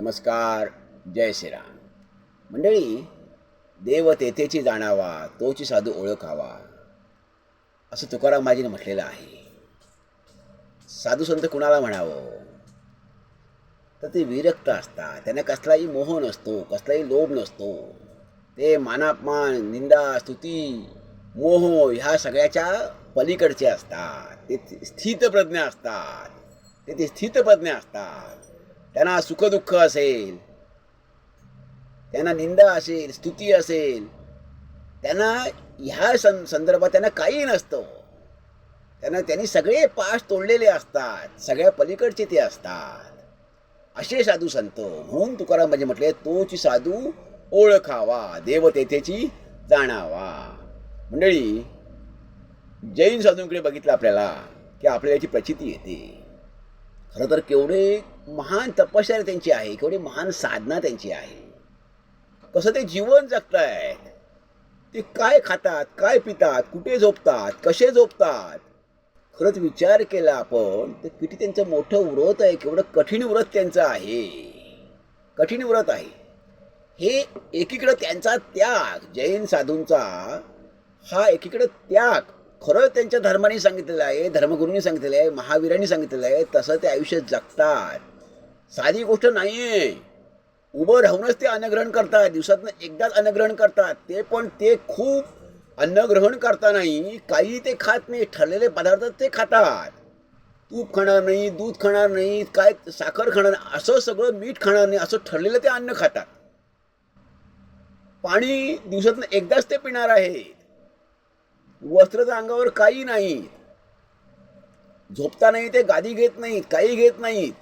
नमस्कार जय श्रीराम. मंडळी देव तेथेची जाणावा तोची साधू ओळखावा असं तुकाराम माझीने म्हटलेलं आहे. साधू संत कुणाला म्हणावं? तर ते विरक्त असतात. त्यांना कसलाही मोह नसतो कसलाही लोभ नसतो. ते मानापमान निंदा स्तुती मोह ह्या सगळ्याच्या पलीकडचे असतात. ते स्थितप्रज्ञ असतात. ते ते स्थितप्रज्ञ असतात. त्यांना सुखदुःख असेल त्यांना निंदा असेल स्तुती असेल त्यांना ह्या सं संदर्भात त्यांना काही नसतं. त्यांना त्यांनी सगळे पाश तोडलेले असतात सगळ्या पलीकडचे ते असतात. असे साधू संत म्हणून तुकाराम म्हणजे म्हटले तोची साधू ओळखावा देवतेथेची जाणावा. मंडळी जैन साधूंकडे बघितलं आपल्याला की आपल्याला याची प्रचिती येते. खरं तर केवढे महान तपश्चर्या त्यांची आहे केवढी महान साधना त्यांची आहे. कसं ते जीवन जगतायत ते काय खातात काय पितात कुठे झोपतात कसे झोपतात? खरंच विचार केला आपण तर किती त्यांचं मोठं व्रत आहे केवढं कठीण व्रत त्यांचं आहे. कठीण व्रत आहे. हे एकीकडं त्यांचा त्याग जैन साधूंचा हा एकीकडं त्याग. खरं त्यांच्या धर्माने सांगितलेलं आहे धर्मगुरूंनी सांगितलेलं आहे महावीरांनी सांगितलेलं आहे तसं ते आयुष्य जगतात. साधी गोष्ट नाही आहे उभं राहूनच ते अन्नग्रहण करतात. दिवसातनं एकदाच अन्नग्रहण करतात. ते पण ते खूप अन्नग्रहण करतानाही काही ते खात नाही. ठरलेले पदार्थ ते खातात. तूप खाणार नाही दूध खाणार नाही काय साखर खाणार नाही असं सगळं मीठ खाणार नाही असं ठरलेलं ते अन्न खातात. पाणी दिवसातनं एकदाच ते पिणार आहे वस्त्र तर अंगावर काही नाही झोपता नाही ते गादी घेत नाहीत काही घेत नाहीत.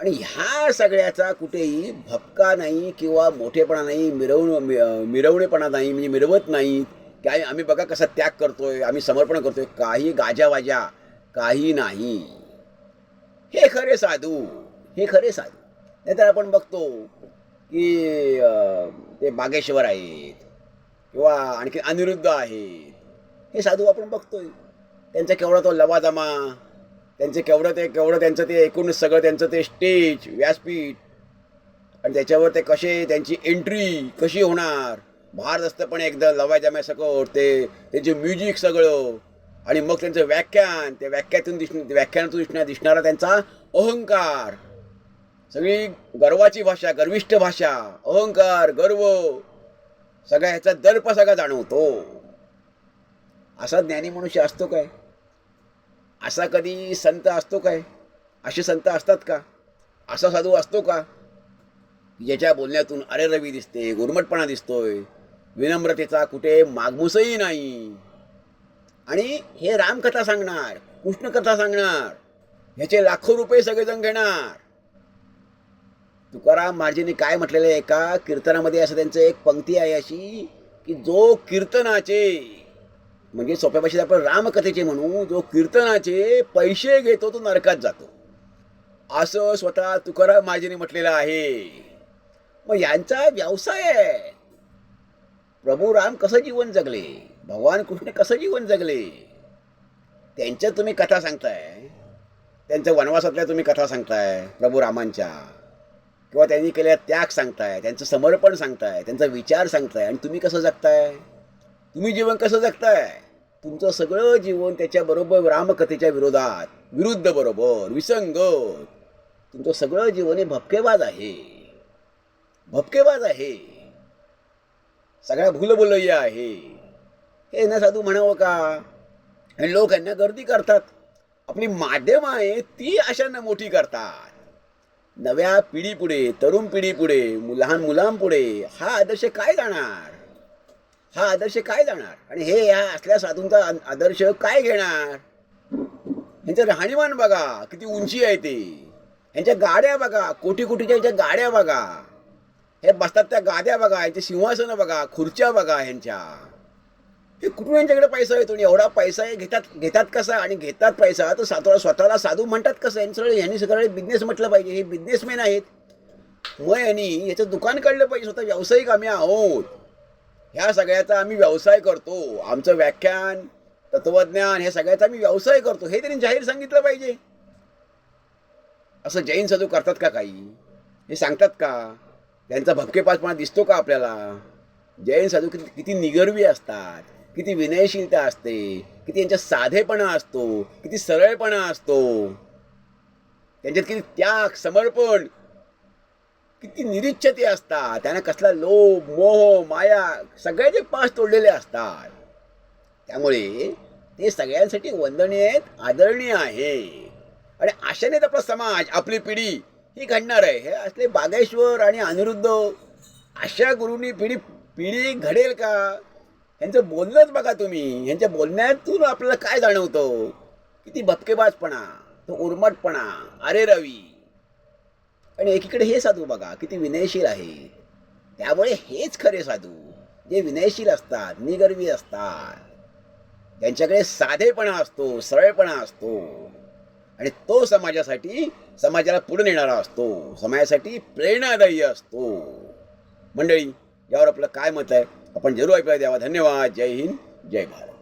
आणि ह्या सगळ्याचा कुठेही भपका नाही किंवा मोठेपणा नाही मिरवण मिरवणेपणा नाही म्हणजे मिरवत नाही. की आम्ही बघा कसा त्याग करतोय आम्ही समर्पण करतोय. काही गाजावाजा काही नाही. हे खरे साधू हे खरे साधू. नाहीतर आपण बघतो की ते बागेश्वर आहेत किंवा आणखी अनिरुद्ध आहेत. हे साधू आपण बघतोय. त्यांचा केवढा तो लवाजमा त्यांचे केवढं ते केवढं त्यांचं ते एकूण सगळं त्यांचं ते स्टेज व्यासपीठ. आणि त्याच्यावर ते कसे त्यांची एंट्री कशी होणार? भारदस्तपणे एकदा लवाजम्या सकट ते त्यांचे म्युझिक सगळं. आणि मग त्यांचं व्याख्यान ते व्याख्यातून दिसण व्याख्यानातून दिसण्या दिसणारा त्यांचा अहंकार. सगळी गर्वाची भाषा गर्विष्ठ भाषा अहंकार गर्व सगळ्या ह्याचा दर्प सगळा जाणवतो. असा ज्ञानी मनुष्य असतो काय? असा कधी संत असतो काय? असे संत असतात का? असा साधू असतो का? ज्याच्या बोलण्यातून अरे रवी दिसते गुरमटपणा दिसतोय विनम्रतेचा कुठे मागमूसही नाही. आणि हे रामकथा सांगणार कृष्णकथा सांगणार ह्याचे लाखो रुपये सगळेजण घेणार. तुकाराम महाराजांनी काय म्हटलेलं आहे एका कीर्तनामध्ये असं त्यांचं एक पंक्ती आहे अशी की जो कीर्तनाचे म्हणजे सोप्या भाषेत आपण रामकथेचे म्हणू जो कीर्तनाचे पैसे घेतो तो नरकात जातो. असं स्वतः तुकाराम माझेने म्हटलेलं आहे. मग यांचा व्यवसाय आहे. प्रभू राम कसं जीवन जगले? भगवान कृष्ण कसं जीवन जगले? त्यांच्या तुम्ही कथा सांगताय. त्यांच्या वनवासातल्या तुम्ही कथा सांगताय प्रभू रामांच्या. किंवा त्यांनी केलेला त्याग सांगताय त्यांचं समर्पण सांगताय त्यांचा विचार सांगताय. आणि तुम्ही कसं जगताय? तुम्ही जीवन कसं जगताय? तुमचं सगळं जीवन त्याच्याबरोबर रामकथेच्या विरोधात विरुद्ध बरोबर विसंगत. तुमचं सगळं जीवन हे भपकेबाज आहे. भपकेबाज आहे. सगळ्या भूलबुलय्या आहे. हे ना साधू म्हणावं का? आणि लोक यांना गर्दी करतात. आपली माध्यम आहे ती अशांना मोठी करतात. नव्या पिढीपुढे तरुण पिढीपुढे लहान मुलांपुढे हा आदर्श काय जाणार? हा आदर्श काय जाणार? आणि हे या असल्या साधूंचा आदर्श काय घेणार? ह्यांचं राहणीमान बघा किती उंची आहे ते. ह्यांच्या गाड्या बघा कोटी कोटीच्या ह्यांच्या गाड्या बघा. हे बसतात त्या गाद्या बघा यांचे सिंहासनं बघा खुर्च्या बघा ह्यांच्या. हे कुठून यांच्याकडे पैसा येतो आणि एवढा पैसा हे घेतात घेतात कसा? आणि घेतात पैसा तर सातोळा स्वतःला साधू म्हणतात कसं? यांचं सगळं यांनी सगळं बिझनेस म्हटलं पाहिजे. हे बिझनेसमॅन आहेत. मग यांनी याचं दुकान काढलं पाहिजे. स्वतः व्यावसायिक आम्ही आहोत. ह्या सगळ्याचा आम्ही व्यवसाय करतो. आमचं व्याख्यान तत्वज्ञान हे सगळ्याचा आम्ही व्यवसाय करतो. हे त्यांनी जाहीर सांगितलं पाहिजे. असं जैन साधू करतात का काही? हे सांगतात का? त्यांचा भपकेपासपणा दिसतो का आपल्याला? जैन साधू किती किती निगर्वी असतात. किती विनयशीलता असते. किती यांच्या साधेपणा असतो. किती सरळपणा असतो. त्यांच्यात किती त्याग समर्पण किती निरीच्छते असतात. त्यांना कसला लोभ मोह माया सगळ्याचे पास तोडलेले असतात. त्यामुळे ते सगळ्यांसाठी वंदनीय आहेत आदरणीय आहे. आणि आशानेच आपला समाज आपली पिढी ही घडणार आहे. हे असले बागेश्वर आणि अनिरुद्ध अशा गुरुंनी पिढी पिढी घडेल का? ह्यांचं बोलणंच बघा तुम्ही. ह्यांच्या बोलण्यातून आपल्याला काय जाणवतं? किती भपकेबाजपणा तो उर्मटपणा अरे रवी आणि एकीकडे हे साधू बघा किती विनयशील आहे. त्यामुळे हेच खरे साधू जे विनयशील असतात निगर्वी असतात. त्यांच्याकडे साधेपणा असतो सरळपणा असतो. आणि तो समाजासाठी समाजाला पुढे नेणारा असतो. समाजासाठी प्रेरणादायी असतो. मंडळी यावर आपलं काय मत आहे? आपण जरूर ऐकूया. द्यावा धन्यवाद. जय हिंद. जय भारत.